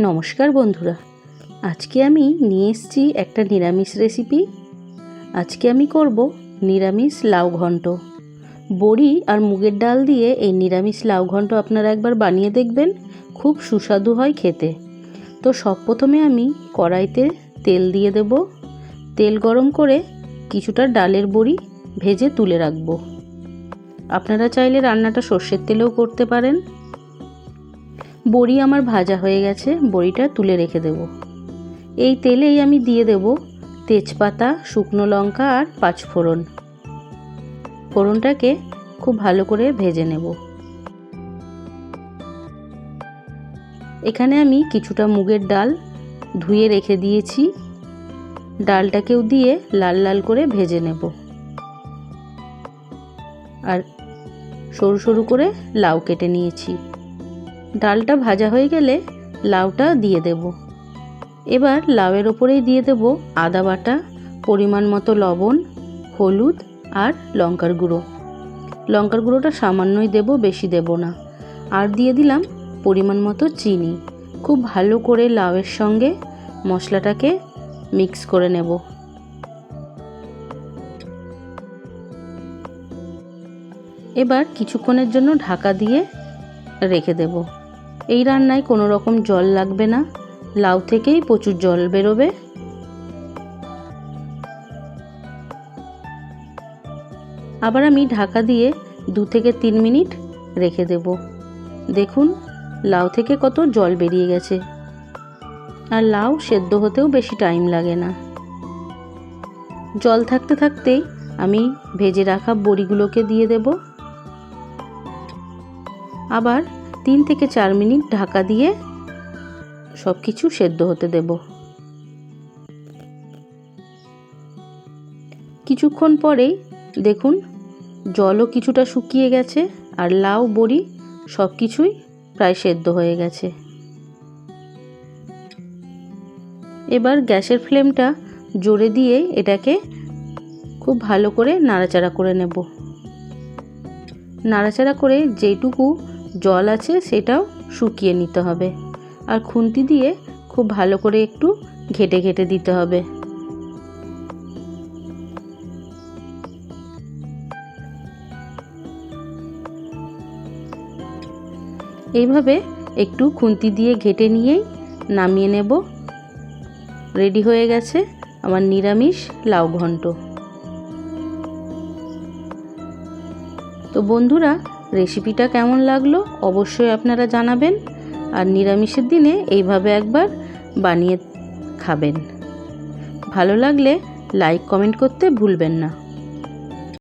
নমস্কার বন্ধুরা। আজকে আমি নিয়ে এসেছি একটা নিরামিষ রেসিপি। আজকে আমি করব নিরামিষ লাউ ঘন্ট। বড়ি আর মুগের ডাল দিয়ে এই নিরামিষ লাউ ঘন্ট আপনারা একবার বানিয়ে দেখবেন। খুব সুস্বাদু হয় খেতে। তো সব প্রথমে আমি কড়াইতে তেল দিয়ে দেব। তেল গরম করে কিছুটা ডালের বড়ি ভেজে তুলে রাখব। আপনারা চাইলে রান্নাটা সর্ষের তেলেও করতে পারেন। বড়ি আমার ভাজা হয়ে গেছে, বড়িটা তুলে রেখে দেব। এই তেলেই আমি দিয়ে দেব তেজপাতা, শুকনো লঙ্কা আর পাঁচফোড়ন ফোড়নটাকে খুব ভালো করে ভেজে নেব। এখানে আমি কিছুটা মুগের ডাল ধুয়ে রেখে দিয়েছি। ডালটাকেও দিয়ে লাল লাল করে ভেজে নেব। আর সরু সরু করে লাউ কেটে নিয়েছি। ডালটা ভাজা হয়ে গেলে লাউটা দিয়ে দেব। এবার লাউয়ের ওপরেই দিয়ে দেব আদা বাটা, পরিমাণ মতো লবণ, হলুদ আর লঙ্কার গুঁড়ো। লঙ্কার গুঁড়োটা সামান্যই দেব, বেশি দেব না। আর দিয়ে দিলাম পরিমাণ মতো চিনি। খুব ভালো করে লাউয়ের সঙ্গে মশলাটাকে মিক্স করে নেব। এবার কিছুক্ষণের জন্য ঢাকা দিয়ে রেখে দেব। এই রান্নায় কোনো রকম জল লাগবে না। লাউ থেকেই প্রচুর জল বেরোবে। আবার আমি ঢাকা দিয়ে দু থেকে তিন মিনিট রেখে দেব। দেখুন, লাউ থেকে কত জল বেরিয়ে গেছে। আর লাউ সেদ্ধ হতেও বেশি টাইম লাগে না। জল থাকতে থাকতেই আমি ভেজে রাখা বড়িগুলোকে দিয়ে দেব। আবার তিন থেকে চার মিনিট ঢাকা দিয়ে সব কিছু সেদ্ধ হতে দেব। কিছুক্ষণ পরেই দেখুন, জলও কিছুটা শুকিয়ে গেছে আর লাউ, বড়ি সব কিছুই প্রায় সেদ্ধ হয়ে গেছে। এবার গ্যাসের ফ্লেমটা জোরে দিয়ে এটাকে খুব ভালো করে নাড়াচাড়া করে নেব। নাড়াচাড়া করে যেটুকু জল আছে সেটাও শুকিয়ে নিতে হবে। আর খুন্তি দিয়ে খুব ভালো করে একটু ঘেটে ঘেটে দিতে হবে। এইভাবে একটু খুন্তি দিয়ে ঘেটে নিয়েই নামিয়ে নেব। রেডি হয়ে গেছে আমার নিরামিষ লাউ ঘন্ট। তো বন্ধুরা রেসিপিটা কেমন লাগল অবশ্যই আপনারা জানাবেন আর নিরামিষের দিনে এইভাবে একবার বানিয়ে খাবেন। ভালো লাগলে লাইক কমেন্ট করতে ভুলবেন না।